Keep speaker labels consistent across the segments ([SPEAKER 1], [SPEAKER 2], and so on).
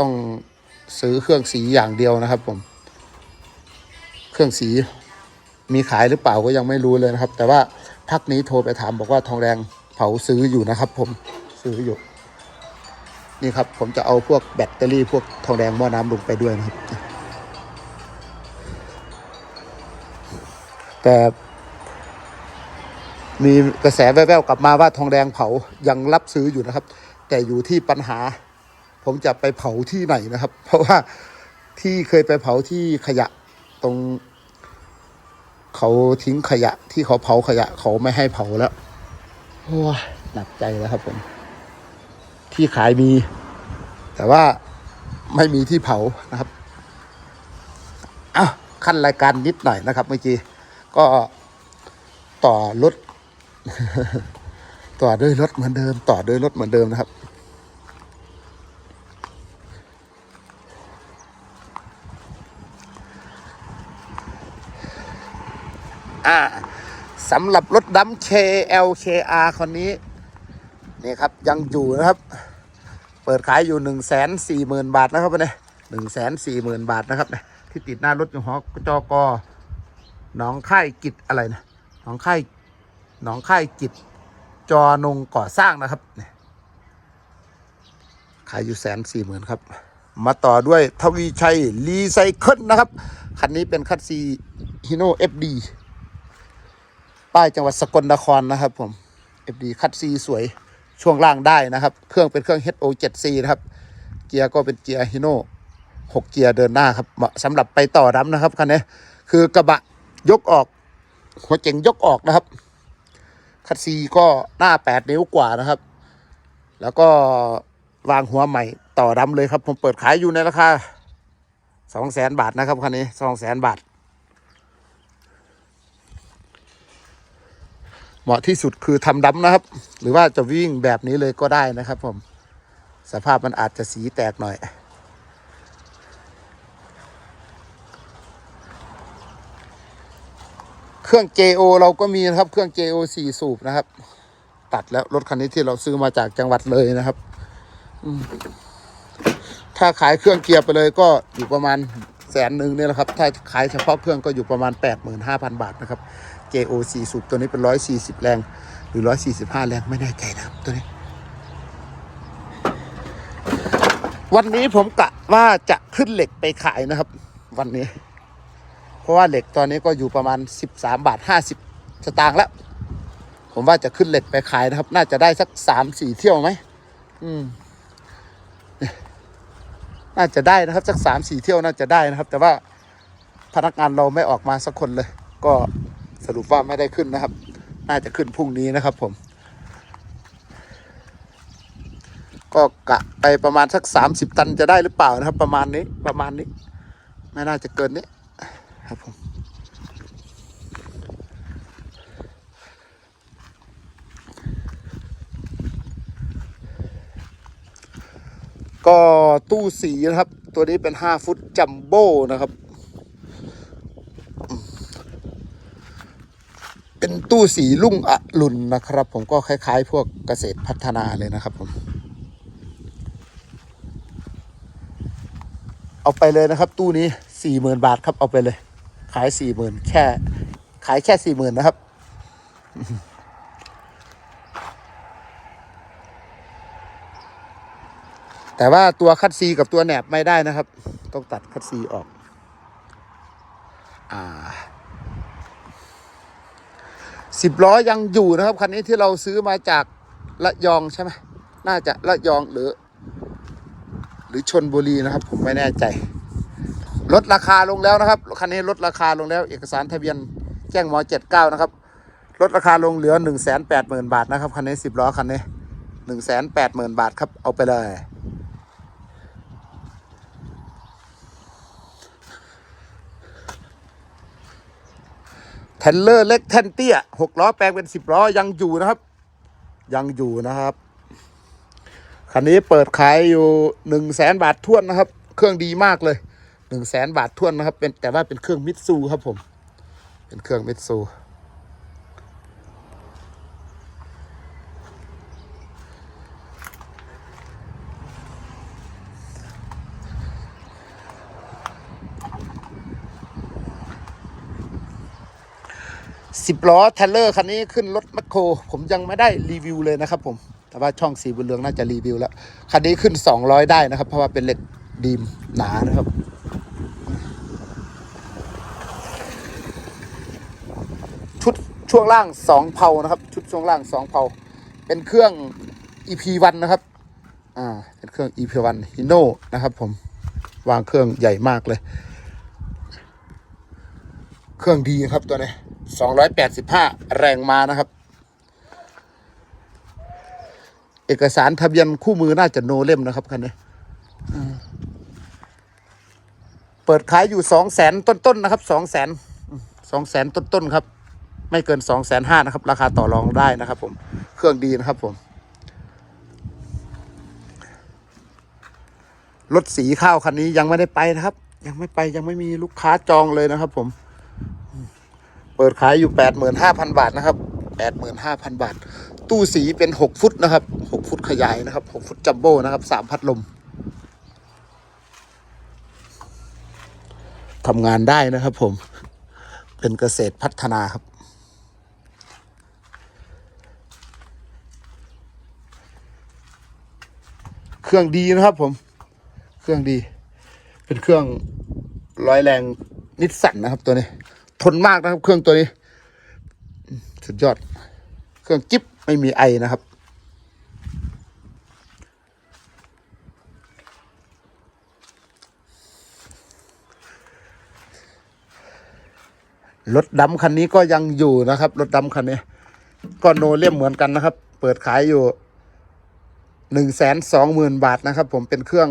[SPEAKER 1] ต้องซื้อเครื่องสีอย่างเดียวนะครับผม เครื่องสีมีขายหรือเปล่าก็ยังไม่รู้เลยนะครับ แต่ว่าพักนี้โทรไปถามบอกว่าทองแดงเผาซื้ออยู่นะครับ ผมซื้ออยู่ นี่ครับ ผมจะเอาพวกแบตเตอรี่พวกทองแดงหม้อน้ำลงไปด้วยนะครับ แต่มีกระแสแว่วๆกลับมาว่าทองแดงเผายังรับซื้ออยู่นะครับ แต่อยู่ที่ปัญหา ผมจะไปเผาที่ไหนนะครับ เพราะว่าที่เคยไปเผาที่ขยะตรง เขาทิ้งขยะ ที่เขาเผาขยะ เขาไม่ให้เผาแล้วโอ้ยหนักใจแล้วครับผม ที่ขายมี แต่ว่าไม่มีที่เผานะครับอ้าวขั้นรายการนิดหน่อยนะครับ เมื่อกี้ก็ต่อรถต่อด้วยรถเหมือนเดิม ต่อด้วยรถเหมือนเดิมนะครับ อ่าสำหรับรถดำ KLKR คันนี้ นี่ครับยังอยู่นะครับ เปิดขายอยู่หนึ่งแสนสี่หมื่นบาทนะครับเนี่ยหนึ่งแสนสี่หมื่นบาทนะครับเนี่ยที่ติดหน้ารถอยู่หอจอกอหนองค่ายกิจอะไรนะหนองค่ายหนองค่ายกิจจอนงก่อสร้างนะครับเนี่ยขายอยู่แสนสี่หมื่นครับ มาต่อด้วยทวีชัยรีไซเคิลนะครับ คันนี้เป็นคัตซีฮิโน่เอฟดี ป้ายจังหวัดสกลนครนะครับผม FD คัดซีสวยช่วงล่างได้นะครับ เครื่องเป็นเครื่อง HO 7C นะครับ เกียร์ก็เป็นเกียร์ฮิโน่6เกียร์เดินหน้าครับเหมาะสำหรับไปต่อดำนะครับคันนี้คือกระบะยกออก หัวเจ๋งยกออกนะครับ คัดซีก็หน้า8นิ้วกว่านะครับ แล้วก็วางหัวใหม่ต่อดำเลยครับ ผมเปิดขายอยู่ในราคา200,000บาทนะครับคันนี้200,000บาท เหมาะที่สุดคือทำดำนะครับ หรือว่าจะวิ่งแบบนี้เลยก็ได้นะครับ ผม สภาพมันอาจจะสีแตกหน่อย เครื่อง JO เราก็มีนะครับ เครื่อง JO 4สูบนะครับ ตัดแล้วรถคันนี้ที่เราซื้อมาจากจังหวัดเลยนะครับถ้าขายเครื่องเกียร์ไปเลยก็อยู่ประมาณแสนหนึ่งเนี่ยแหละครับ ถ้าขายเฉพาะเครื่องก็อยู่ประมาณ 85,000 บาทนะครับ JO 4 สูบตัวนี้เป็น 140 แรง หรือ 145 แรงไม่แน่ใจนะครับตัวนี้ วันนี้ผมกะว่าจะขึ้นเหล็กไปขายนะครับ วันนี้ เพราะว่าเหล็กตอนนี้ก็อยู่ประมาณ 13 บาท 50 สตางค์แล้ว ผมว่าจะขึ้นเหล็กไปขายนะครับ น่าจะได้สัก 3-4 เที่ยวไหมอืมน่าจะได้นะครับ สัก3-4เที่ยวน่าจะได้นะครับ แต่ว่าพนักงานเราไม่ออกมาสักคนเลย ก็ สรุปว่าไม่ได้ขึ้นนะครับ น่าจะขึ้นพรุ่งนี้นะครับผม ก็กะไปประมาณสัก30ตันจะได้หรือเปล่านะครับ ประมาณนี้ประมาณนี้ ไม่น่าจะเกินนี้ครับผมก็ตู้สีนะครับ ตัวนี้เป็น 5 ฟุตจัมโบ้นะครับ เป็นตู้สีลุ่งอรุณนะครับ ผมก็คล้าย ๆ พวกเกษตรพัฒนาเลยนะครับผม เอาไปเลยนะครับ ตู้นี้สี่หมื่นบาทครับเอาไปเลย ขายสี่หมื่นแค่ ขายแค่สี่หมื่นนะครับ แต่ว่าตัวคัดซีกับตัวแหนบไม่ได้นะครับ ต้องตัดคัดซีออก อ่า สิบล้อยังอยู่นะครับคันนี้ที่เราซื้อมาจากระยองใช่ไหมน่าจะระยองหรือ หรือชนบุรีนะครับ ผมไม่แน่ใจลดราคาลงแล้วนะครับคันนี้ลดราคาลงแล้ว เอกสารทะเบียนแจ้งหมอเจ็ดเก้านะครับลดราคาลงเหลือหนึ่งแสนแปดหมื่นบาทนะครับคันนี้สิบล้อคันนี้หนึ่งแสนแปดหมื่นบาทครับเอาไปเลย เทนเลอร์เล็กแทนเตี้ยหกล้อแปลงเป็นสิบล้อยังอยู่นะครับ ยังอยู่นะครับ คันนี้เปิดขายอยู่หนึ่งแสนบาททวนนะครับ เครื่องดีมากเลยหนึ่งแสนบาททวนนะครับ เป็นแต่ว่าเป็นเครื่องมิตซูครับผม เป็นเครื่องมิตซู สิบล้อเทเลอร์คันนี้ขึ้นรถแมคโคร ผมยังไม่ได้รีวิวเลยนะครับผม แต่ว่าช่องสีบุญเรืองน่าจะรีวิวแล้ว คันนี้ขึ้น 200 ได้นะครับ เพราะว่าเป็นเหล็กดีมหนานะครับ ชุดช่วงล่างสองเพานะครับ ชุดช่วงล่างสองเพาเป็นเครื่อง EP1 นะครับ อ่า เป็นเครื่อง EP1 Hino นะครับผม วางเครื่องใหญ่มากเลย เครื่องดีครับตัวนี้ สองร้อยแปดสิบห้าแรงมานะครับ เอกสารทะเบียนคู่มือน่าจะโนเล่มนะครับคันนี้เปิดขายอยู่สองแสนต้นๆนะครับสองแสนสองแสนต้นๆครับ ไม่เกินสองแสนห้านะครับ ราคาต่อรองได้นะครับ ผมเครื่องดีนะครับผมรถสีข้าวคันนี้ยังไม่ได้ไปนะครับ ยังไม่ไปยังไม่มีลูกค้าจองเลยนะครับ ผม เปิดขายอยู่แปดหมื่นห้าพันบาทนะครับแปดหมื่นห้าพันบาท ตู้สีเป็นหกฟุตนะครับหกฟุตขยายนะครับหกฟุตจัมโบ้นะครับสามพัดลมทำงานได้นะครับผมเป็นเกษตรพัฒนาครับ เครื่องดีนะครับผม เครื่องดี เป็นเครื่องร้อยแรงนิสสันนะครับตัวนี้ ทนมากนะครับ เครื่องตัวนี้ สุดยอด เครื่องจิ๊บไม่มีไอนะครับ รถดำคันนี้ก็ยังอยู่นะครับ รถดำคันนี้ ก็โนเล่มเหมือนกันนะครับ เปิดขายอยู่หนึ่งแสนสองหมื่นบาทนะครับ ผมเป็นเครื่อง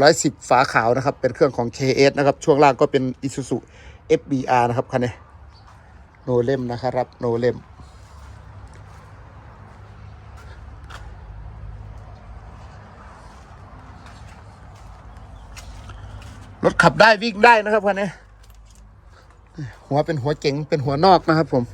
[SPEAKER 1] ร้อยสิบฝาขาวนะครับ เป็นเครื่องของ KS นะครับ ช่วงล่างก็เป็น Isuzu FBR นะครับคันนี้โนเล่มนะครับโนเล่มรถขับได้วิ่งได้นะครับคันนี้หัวเป็นหัวเจ๋งเป็นหัวนอกนะครับผม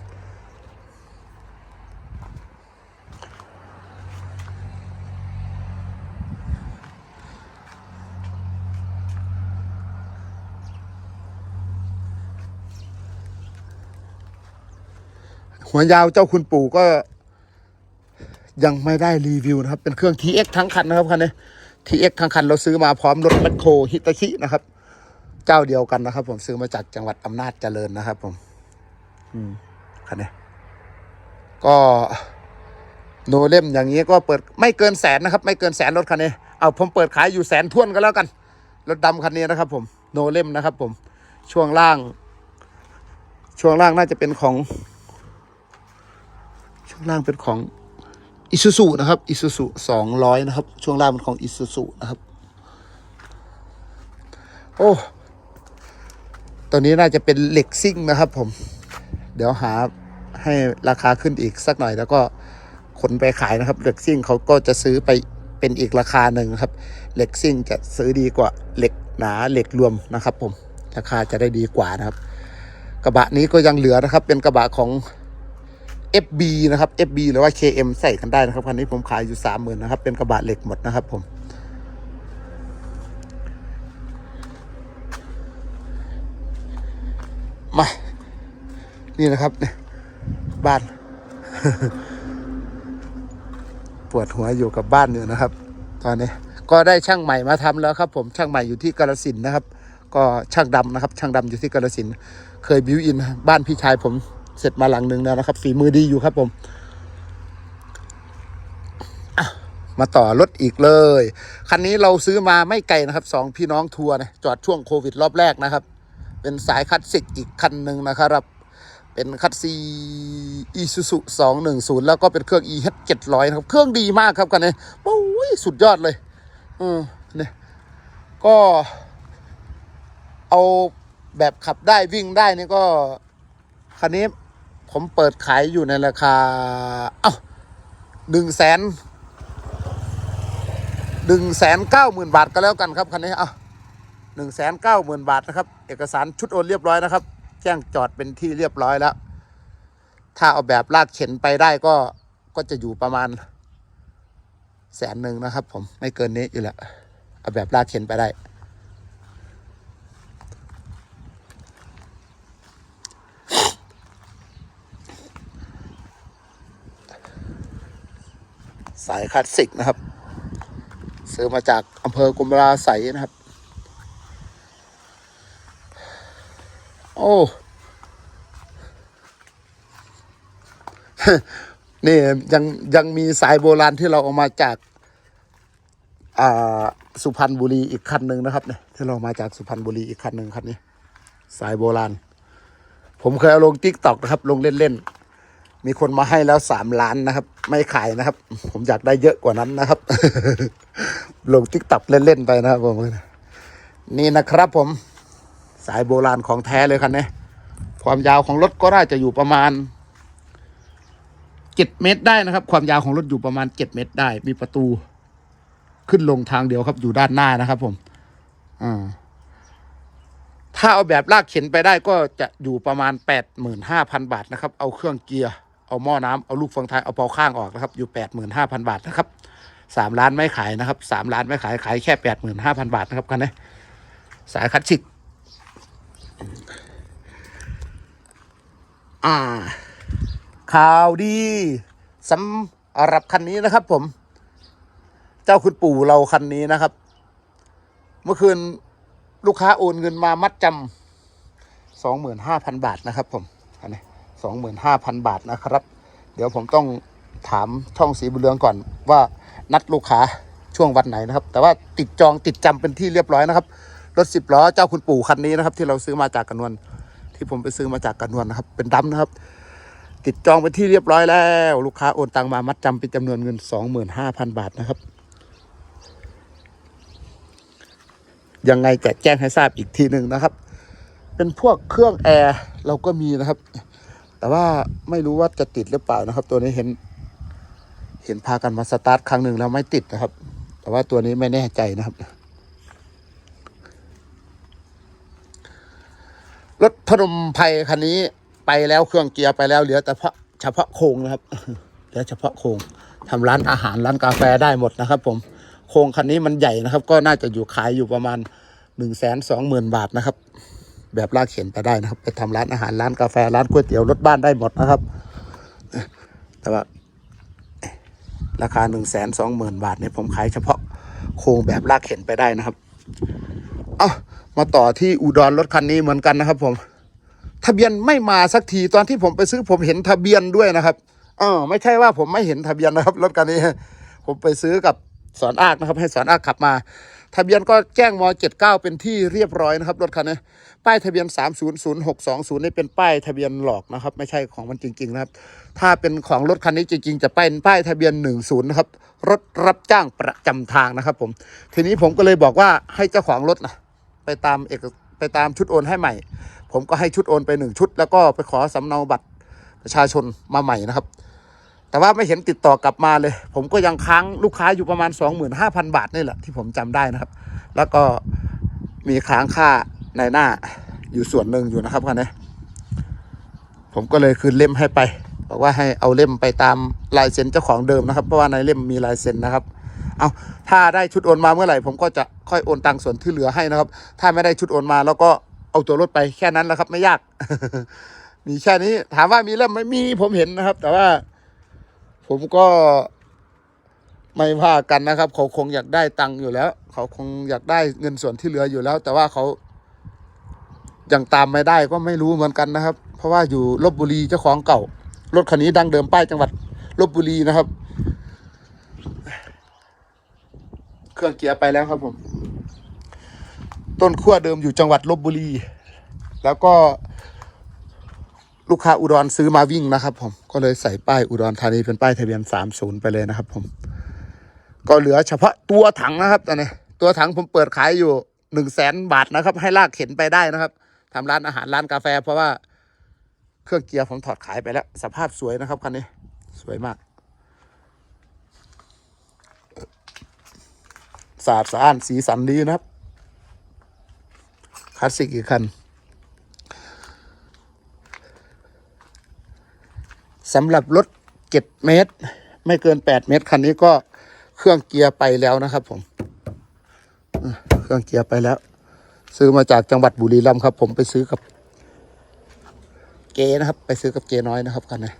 [SPEAKER 1] หัวยาวเจ้าคุณปู่ก็ยังไม่ได้รีวิวนะครับ เป็นเครื่อง TX ทั้งคันนะครับคันนี้ TX ทั้งคันเราซื้อมาพร้อมรถแมคโครฮิตาชินะครับ เจ้าเดียวกันนะครับ ผมซื้อมาจากจังหวัดอำนาจเจริญนะครับ ผม อืมคันนี้ ก็โนเล่มอย่างนี้ก็เปิดไม่เกินแสนนะครับ ไม่เกินแสนรถคันนี้เอาผมเปิดขายอยู่แสนท่วนก็แล้วกันรถดำคันนี้นะครับ ผมโนเล่มนะครับ ผมช่วงล่าง ช่วงล่างน่าจะเป็นของ ช่วงล่างเป็นของอิซูซุนะครับอิซูซุสองร้อยนะครับ ช่วงล่างเป็นของอิซูซุนะครับ โอ้ตัวนี้น่าจะเป็นเหล็กซิ่งนะครับ ผม เดี๋ยวหาให้ราคาขึ้นอีกสักหน่อย แล้วก็ขนไปขายนะครับ เหล็กซิ่งเขาก็จะซื้อไปเป็นอีกราคาหนึ่งครับ เหล็กซิ่งจะซื้อดีกว่าเหล็กหนาเหล็กรวมนะครับ ผมราคาจะได้ดีกว่านะครับ กระบะนี้ก็ยังเหลือนะครับ เป็นกระบะของ FB นะครับ FB หรือว่า KM ใส่กันได้นะครับคันนี้ผมขายอยู่สามหมื่นนะครับ เป็นกระบะเหล็กหมดนะครับผม มา นี่นะครับเนี่ยบ้าน ปวดหัวอยู่กับบ้านอยู่นะครับ ตอนนี้ ก็ได้ช่างใหม่มาทำแล้วครับ ผมช่างใหม่อยู่ที่กาลสินนะครับ ก็ช่างดำนะครับ ช่างดำอยู่ที่กาลสินเคยบิวอินบ้านพี่ชายผม เสร็จมาหลังหนึ่งแล้วนะครับ ฝีมือดีอยู่ครับผมมาต่อรถอีกเลย คันนี้เราซื้อมาไม่ไกลนะครับสองพี่น้องทัวร์นะจอดช่วงโควิดรอบแรกนะครับ เป็นสายคลาสสิกอีกคันหนึ่งนะครับ เป็นคัตซีอีซูซุสองหนึ่งศูนย์แล้วก็เป็นเครื่อง e h เจ็ดร้อยครับ เครื่องดีมากครับกันนี้โอ้ยสุดยอดเลยอืมเนี่ยก็เอาแบบขับได้วิ่งได้นี่ก็คันนี้ ผมเปิดขายอยู่ในราคา เอ้าหนึ่งแสนหนึ่งแสนเก้าหมื่นบาทก็แล้วกันครับคันนี้เอ้าหนึ่งแสนเก้าหมื่นบาทนะครับ เอกสารชุดโอนเรียบร้อยนะครับ แจ้งจอดเป็นที่เรียบร้อยแล้ว ถ้าเอาแบบลากเข็นไปได้ก็ก็จะอยู่ประมาณแสนหนึ่งนะครับ ผมไม่เกินนี้อยู่แล้วเอาแบบลากเข็นไปได้ สายคลาสสิกนะครับ ซื้อมาจากอำเภอกุมราไสนะครับ โอ้ นี่ยังยังมีสายโบราณที่เราเอามาจาก อ่าสุพรรณบุรีอีกคันหนึ่งนะครับเนี่ยที่เรามาจากสุพรรณบุรีอีกคันหนึ่งคันนี้ สายโบราณ ผมเคยเอาลงทิกตอกนะครับ ลงเล่นๆ มีคนมาให้แล้วสามล้านนะครับ ไม่ขายนะครับ ผมอยากได้เยอะกว่านั้นนะครับ ลงทิกตอกเล่นๆไปนะครับผมนี่นะครับผมสายโบราณของแท้เลยคันนี้ความยาวของรถก็น่าจะอยู่ประมาณเจ็ดเมตรได้นะครับ ความยาวของรถอยู่ประมาณเจ็ดเมตรได้ มีประตูขึ้นลงทางเดียวครับ อยู่ด้านหน้านะครับ ผมอ่าถ้าเอาแบบลากเข็นไปได้ก็จะอยู่ประมาณแปดหมื่นห้าพันบาทนะครับ เอาเครื่องเกียร์ เอาหม้อน้ำเอาลูกฟังทายเอาเปาข้างออกนะครับอยู่แปดหมื่นห้าพันบาทนะครับสามล้านไม่ขายนะครับสามล้านไม่ขายขายแค่แปดหมื่นห้าพันบาทนะครับคันนี้สายคลาสสิกอ่า ข่าวดีสำหรับคันนี้นะครับ ผม เจ้าคุณปู่เราคันนี้นะครับ เมื่อคืนลูกค้าโอนเงินมามัดจำสองหมื่นห้าพันบาทนะครับ ผมอันนี้ สองหมื่นห้าพันบาทนะครับ เดี๋ยวผมต้องถามช่องสีบุญเรืองก่อนว่านัดลูกค้าช่วงวันไหนนะครับ แต่ว่าติดจองติดจำเป็นที่เรียบร้อยนะครับ รถสิบล้อเจ้าคุณปู่คันนี้นะครับ ที่เราซื้อมาจากกันนวลที่ผมไปซื้อมาจากกันนวลนะครับ เป็นดำนะครับ ติดจองเป็นที่เรียบร้อยแล้ว ลูกค้าโอนตังมามัดจำเป็นจำนวนเงินสองหมื่นห้าพันบาทนะครับ ยังไงจะแจ้งให้ทราบอีกทีหนึ่งนะครับ เป็นพวกเครื่องแอร์เราก็มีนะครับ แต่ว่าไม่รู้ว่าจะติดหรือเปล่านะครับ ตัวนี้เห็น เห็นพากันมาสตาร์ทครั้งหนึ่งแล้วไม่ติดนะครับ แต่ว่าตัวนี้ไม่แน่ใจนะครับ รถพนมไพรคันนี้ไปแล้วเครื่องเกียร์ไปแล้วเหลือแต่เพาะเฉพาะโครงนะครับเหลือเฉพาะโครงทำร้านอาหารร้านกาแฟได้หมดนะครับ ผมโครงคันนี้มันใหญ่นะครับ ก็น่าจะอยู่ขายอยู่ประมาณหนึ่งแสนสองหมื่นบาทนะครับ แบบลากเข็นไปได้นะครับ ไปทำร้านอาหารร้านกาแฟร้านก๋วยเตี๋ยวรถบ้านได้หมดนะครับ แต่ว่าราคาหนึ่งแสนสองหมื่นบาทเนี่ยผมขายเฉพาะโครงแบบลากเข็นไปได้นะครับ เอามาต่อที่อุดรรถคันนี้เหมือนกันนะครับ ผม ทะเบียนไม่มาสักทีตอนที่ผมไปซื้อผมเห็นทะเบียนด้วยนะครับเออไม่ใช่ว่าผมไม่เห็นทะเบียนนะครับรถคันนี้ ผมไปซื้อกับสอนอากนะครับ ให้สอนอากขับมา ทะเบียนก็แจ้งม 79 เป็นที่เรียบร้อยนะครับรถคันนี้ ป้ายทะเบียน 300620นี่เป็นป้ายทะเบียนหลอกนะครับ ไม่ใช่ของมันจริงๆนะครับ ถ้าเป็นของรถคันนี้จริงๆ จะเป็นป้ายทะเบียน 10นะครับรถรับจ้างประจำทางนะครับ ผม ทีนี้ผมก็เลยบอกว่าให้เจ้าของรถนะไปตามเอกไปตามชุดโอนให้ใหม่ ผมก็ให้ชุดโอนไปหนึ่งชุด แล้วก็ไปขอสำเนาบัตรประชาชนมาใหม่นะครับ แต่ว่าไม่เห็นติดต่อกลับมาเลย ผมก็ยังค้างลูกค้าอยู่ประมาณ 25,000 บาทนี่แหละที่ผมจำได้นะครับ แล้วก็มีค้างค่า ในหน้าอยู่ส่วนหนึ่งอยู่นะครับคันนี้ผมก็เลยคืนเล่มให้ไปบอกว่าให้เอาเล่มไปตามลายเซ็นเจ้าของเดิมนะครับ เพราะว่าในเล่มมีลายเซ็นนะครับเอาถ้าได้ชุดโอนมาเมื่อไหร่ ผมก็จะค่อยโอนตังส่วนที่เหลือให้นะครับ ถ้าไม่ได้ชุดโอนมาแล้วก็เอาตัวรถไปแค่นั้นแหละครับ ไม่ยาก มีแค่นี้ ถามว่ามีเล่มไหม่มีผมเห็นนะครับ แต่ว่า ผมก็ไม่ว่ากันนะครับ เขาคงอยากได้ตังค์อยู่แล้ว เขาคงอยากได้เงินส่วนที่เหลืออยู่แล้ว แต่ว่าเขา ยังตามไม่ได้ก็ไม่รู้เหมือนกันนะครับ เพราะว่าอยู่ลบบุรีเจ้าของเก่า รถคันนี้ดังเดิมป้ายจังหวัดลบบุรีนะครับ เครื่องเกียร์ไปแล้วครับผม ต้นขั้วเดิมอยู่จังหวัดลบบุรี แล้วก็ลูกค้าอุดรซื้อมาวิ่งนะครับ ผมก็เลยใส่ป้ายอุดรธานีเป็นป้ายทะเบียน30ไปเลยนะครับ ผม ก็เหลือเฉพาะตัวถังนะครับตอนนี้ตัวถังผมเปิดขายอยู่หนึ่งแสนบาทนะครับ ให้ลากเข็นไปได้นะครับ ทำร้านอาหารร้านกาแฟ เพราะว่าเครื่องเกียร์ผมถอดขายไปแล้ว สภาพสวยนะครับคันนี้ สวยมากสะอาดสะอ้านสีสันดีนะครับคลาสสิกอีกคันสำหรับรถ7เมตร ไม่เกิน8เมตรคันนี้ก็เครื่องเกียร์ไปแล้วนะครับผม เครื่องเกียร์ไปแล้ว ซื้อมาจากจังหวัดบุรีรัมย์ครับ ผมไปซื้อกับ เกนะครับ ไปซื้อกับเกน้อยนะครับคันนี้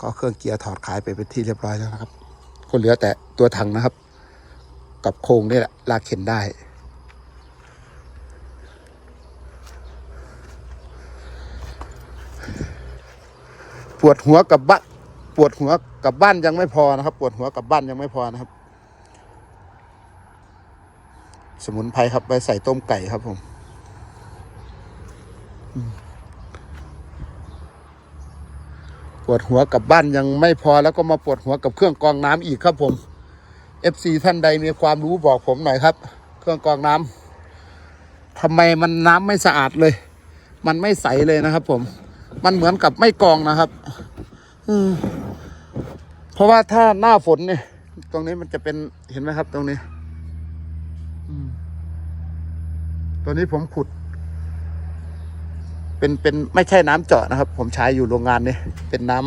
[SPEAKER 1] ก็เครื่องเกียร์ถอดขายไปเป็นที่เรียบร้อยแล้วนะครับก็เหลือแต่ตัวถังนะครับ กับโครงนี่แหละลากเข็นได้ปวดหัวกับบ้านปวดหัวกับบ้านยังไม่พอนะครับ ปวดหัวกับบ้านยังไม่พอนะครับ สมุนไพรครับไปใส่ต้มไก่ครับผมปวดหัวกับบ้านยังไม่พอแล้วก็มาปวดหัวกับเครื่องกรองน้ำอีกครับผม FC ท่านใดมีความรู้บอกผมหน่อยครับ เครื่องกรองน้ำทำไมมันน้ำไม่สะอาดเลย มันไม่ใสเลยนะครับ ผม มันเหมือนกับไม่กรองนะครับอืเพราะว่าถ้าหน้าฝนเนี่ย ตรงนี้มันจะเป็นเห็นไหมครับ ตรงนี้ ตัวนี้ผมขุด เป็นเป็นไม่ใช่น้ำเจาะนะครับ ผมใช้อยู่โรงงานเนี่ยเป็นน้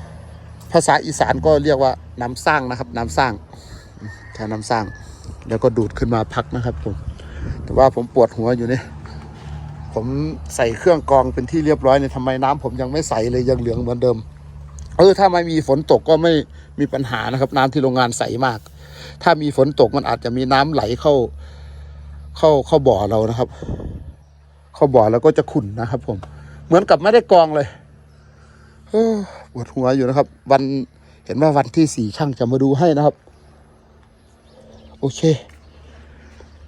[SPEAKER 1] ำภาษาอีสานก็เรียกว่าน้ำสร้างนะครับ น้ำสร้างใช้น้ำสร้าง แล้วก็ดูดขึ้นมาพักนะครับ ผม แต่ว่าผมปวดหัวอยู่เนี่ยผมใส่เครื่องกรองเป็นที่เรียบร้อยเนี่ยทำไมน้ำผมยังไม่ใสเลยยังเหลืองเหมือนเดิม เออถ้าไม่มีฝนตกก็ไม่มีปัญหานะครับ น้ำที่โรงงานใสมาก ถ้ามีฝนตกมันอาจจะมีน้ำไหลเข้า เข้าเข้าบ่อเรานะครับ เข้าบ่อแล้วก็จะขุ่นนะครับผม เหมือนกับไม่ได้กองเลยปวดหัวอยู่นะครับ วันเห็นว่าวันที่สี่ช่างจะมาดูให้นะครับ โอเค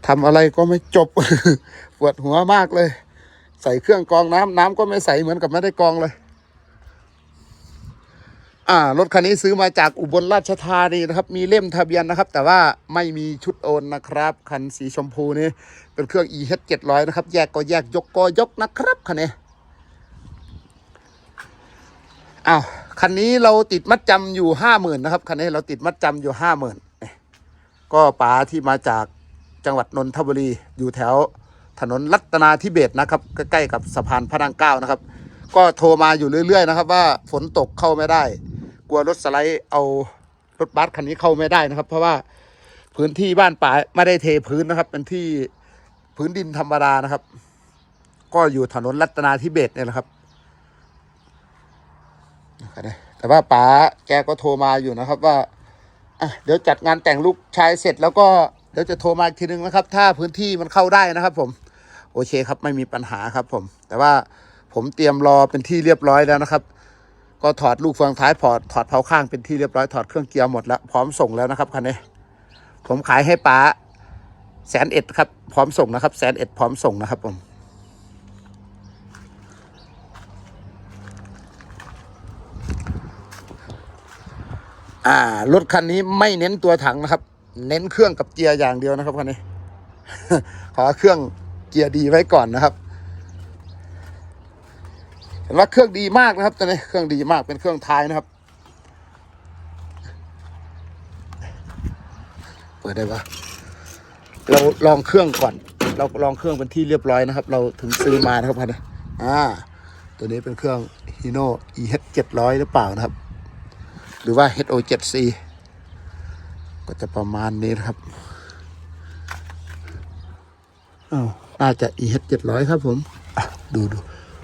[SPEAKER 1] ทำอะไรก็ไม่จบ ปวดหัวมากเลย ใส่เครื่องกรองน้ำน้ำก็ไม่ใสเหมือนกับไม่ได้กรองเลย อ่ารถคันนี้ซื้อมาจากอุบลราชธานีนะครับ มีเล่มทะเบียนนะครับ แต่ว่าไม่มีชุดโอนนะครับคันสีชมพูนี้เป็นเครื่อง EH 700นะครับ แยกก็แยกยกก็ยกนะครับคันนี้อ้าวคันนี้เราติดมัดจำอยู่ห้าหมื่นนะครับคันนี้เราติดมัดจำอยู่ห้าหมื่นก็ป๋าที่มาจากจังหวัดนนทบุรีอยู่แถวถนนรัตนาธิเบศนะครับใกล้ๆกับสะพานพระนางเก้านะครับ ก็โทรมาอยู่เรื่อย ๆ นะครับ ว่าฝนตกเข้าไม่ได้ ลัวรถสไลด์เอารถบัสคันนี้เข้าไม่ได้นะครับ เพราะว่าพื้นที่บ้านป่าไม่ได้เทพื้นนะครับ เป็นที่พื้นดินธรรมดานะครับ ก็อยู่ถนนรัตนาธิเบศเนี่ยแหละครับ แต่ว่าป๋าแกก็โทรมาอยู่นะครับว่าอะเดี๋ยวจัดงานแต่งลูกชายเสร็จแล้วก็เดี๋ยวจะโทรมาอีกทีนึงนะครับ ถ้าพื้นที่มันเข้าได้นะครับ ผม โอเคครับไม่มีปัญหาครับ ผม แต่ว่าผมเตรียมรอเป็นที่เรียบร้อยแล้วนะครับ ก็ถอดลูกเฟืองท้ายพอร์ตถอดเผาข้างเป็นที่เรียบร้อยถอดเครื่องเกียร์หมดแล้วพร้อมส่งแล้วนะครับคันนี้ผมขายให้ป้าแสนเอ็ดครับพร้อมส่งนะครับแสนเอ็ดพร้อมส่งนะครับผมอ่ารถคันนี้ไม่เน้นตัวถังนะครับ เน้นเครื่องกับเกียร์อย่างเดียวนะครับคันนี้ ขอเครื่องเกียร์ดีไว้ก่อนนะครับ เห็นว่าเครื่องดีมากนะครับตอนนี้เครื่องดีมากเป็นเครื่องท้ายนะครับ เปิดได้ปะเราลองเครื่องก่อน เราลองเครื่องเป็นที่เรียบร้อยนะครับ เราถึงซื้อมานะครับพันอ่า ตัวนี้เป็นเครื่อง Hino EH 700หรือเปล่านะครับ หรือว่า HO 7C ก็จะประมาณนี้นะครับอ้าวน่าจะ EH 700ครับผม ดูดู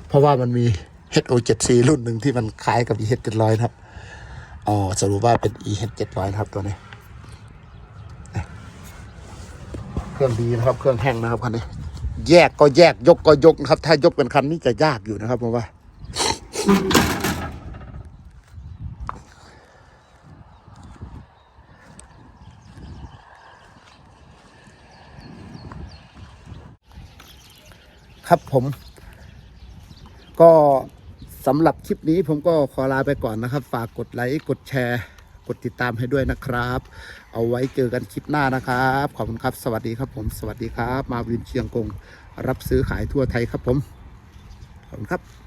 [SPEAKER 1] เพราะว่ามันมี HO 7C รุ่นหนึ่งที่มันคล้ายกับ EH 700 นะครับอ๋อสรุปว่าเป็น EH 700 นะครับตัวนี้ เครื่องดีนะครับ เครื่องแห้งนะครับคันนี้ แยกก็แยกยกก็ยกนะครับ ถ้ายกเป็นคันนี้จะยากอยู่นะครับผมว่าครับผม ก็ สำหรับคลิปนี้ผมก็ขอลาไปก่อนนะครับ ฝากกดไลค์กดแชร์ กดติดตามให้ด้วยนะครับ เอาไว้เจอกันคลิปหน้านะครับ ขอบคุณครับ สวัสดีครับผม สวัสดีครับ มาวินเชียงกง รับซื้อขายทั่วไทยครับผม ขอบคุณครับ